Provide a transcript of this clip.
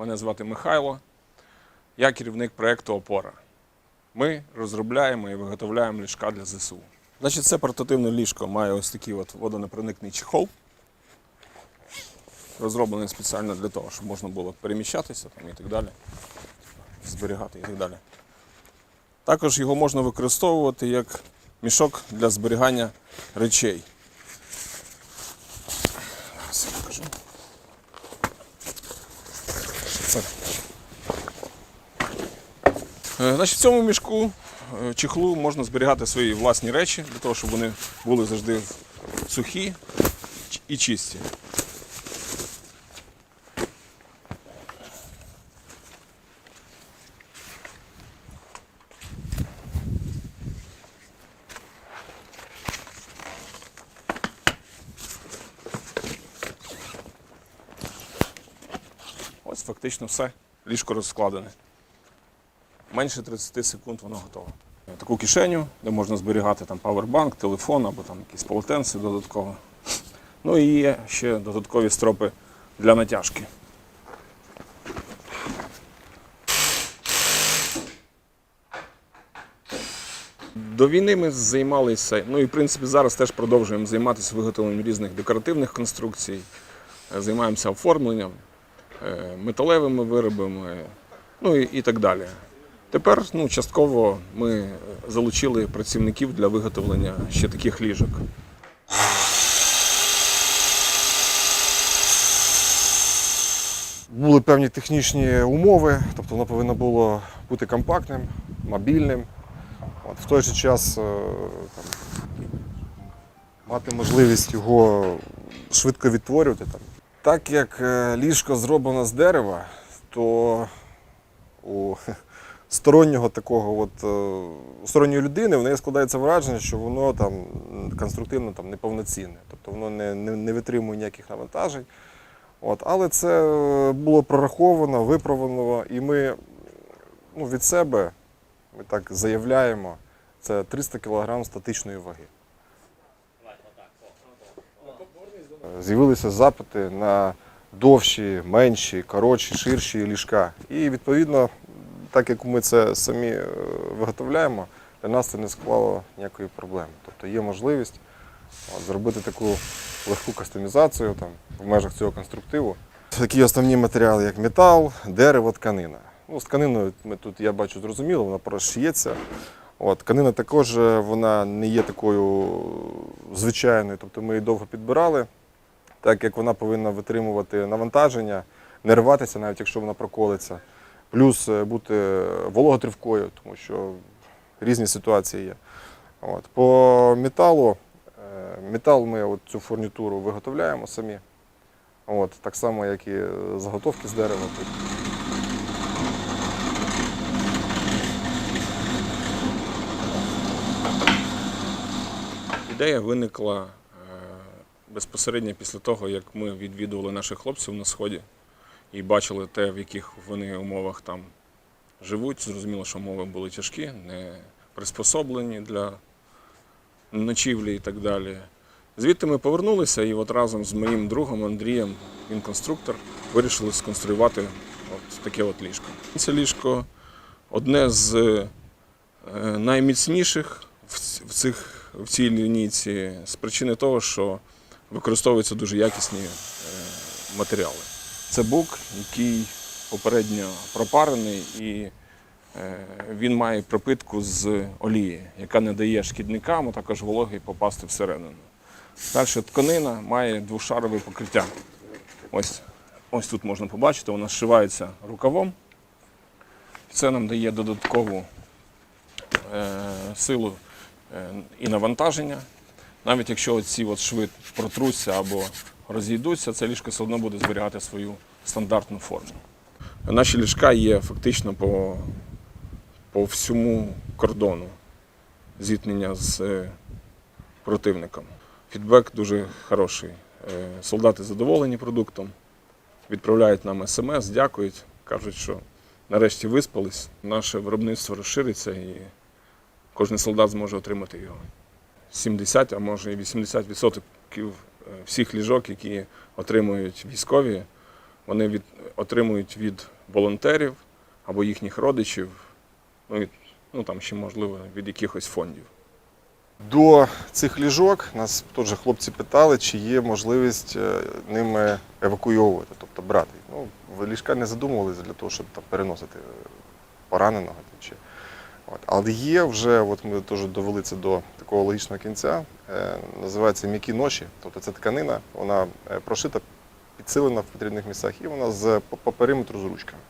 Мене звати Михайло. Я керівник проєкту Опора. Ми розробляємо і виготовляємо ліжка для ЗСУ. Значить, це портативне ліжко має ось такий от водонепроникний чехол. Розроблений спеціально для того, щоб можна було переміщатися там, і так далі, зберігати і так далі. Також його можна використовувати як мішок для зберігання речей. Зараз я покажу. Це. Е, Значить, в цьому мішку е, чехлу можна зберігати свої власні речі, для того, щоб вони були завжди сухі і чисті. Ось фактично все. Ліжко розкладене. Менше 30 секунд воно готове. Таку кишеню, де можна зберігати там павербанк, телефон або там якісь полотенці додатково. Ну і є ще додаткові стропи для натяжки. До війни ми займалися, ну і в принципі зараз теж продовжуємо займатися виготовленням різних декоративних конструкцій, займаємося оформленням, металевими виробами, ну і, так далі. Тепер ну, частково ми залучили працівників для виготовлення ще таких ліжок. Були певні технічні умови, тобто воно повинно було бути компактним, мобільним. От, в той же час е, там, мати можливість його швидко відтворювати. Там. Так як е, ліжко зроблено з дерева, то у стороннього такого от, е, сторонньої людини в неї складається враження, що воно там конструктивно там, неповноцінне, тобто воно не, не, не витримує ніяких навантажень. От, але це е, було прораховано, виправлено, і ми ну, від себе ми так заявляємо, це 300 кг статичної ваги. Е, З'явилися запити на довші, менші, коротші, ширші ліжка. І відповідно, так як ми це самі е, виготовляємо, для нас це не склало ніякої проблеми. Тобто є можливість зробити таку легку кастомізацію там, в межах цього конструктиву. Такі основні матеріали, як метал, дерево, тканина. Ну, з тканиною ми тут, я бачу, зрозуміло, вона прошиється. От, тканина також е, вона не є такою звичайною, тобто ми її довго підбирали, так як вона повинна витримувати навантаження, не рватися, навіть якщо вона проколиться. Плюс е, бути вологотривкою, тому що різні ситуації є. От. По металу, е, метал ми от цю фурнітуру виготовляємо самі. От, так само, як і заготовки з дерева. Ідея виникла е, безпосередньо після того, як ми відвідували наших хлопців на сході і бачили те, в яких вони умовах там живуть. Зрозуміло, що умови були тяжкі, не приспособлені для ночівлі і так далі. Звідти ми повернулися і от разом з моїм другом Андрієм, він конструктор, вирішили сконструювати от таке от ліжко. Це ліжко одне з е, найміцніших в цих в цій лінійці з причини того, що використовуються дуже якісні е, матеріали. Це бук, який попередньо пропарений, і е, він має пропитку з олії, яка не дає шкідникам, а також вологи попасти всередину. Далі тканина має двошарове покриття. Ось, ось тут можна побачити, вона зшивається рукавом. Це нам дає додаткову е, силу е, і навантаження. Навіть якщо ці от шви протруться або розійдуться, це ліжко все одно буде зберігати свою стандартну форму. Наші ліжка є фактично по, по всьому кордону зіткнення з е, противником. Фідбек дуже хороший. Е, Солдати задоволені продуктом, відправляють нам смс, дякують, кажуть, що нарешті виспались, наше виробництво розшириться і кожен солдат зможе отримати його. 70, а може і 80% всіх ліжок, які отримують військові, вони від, отримують від волонтерів або їхніх родичів, ну, від, ну там ще можливо від якихось фондів. До цих ліжок нас теж хлопці питали, чи є можливість е, ними евакуйовувати, тобто брати. Ну, ліжка не задумувалися для того, щоб там переносити е, пораненого. Чи... От. Але є вже, от ми теж довели це до такого логічного кінця, е, називається м'які ноші. Тобто це тканина, вона е, прошита, підсилена в потрібних місцях, і вона з, по, по периметру з ручками.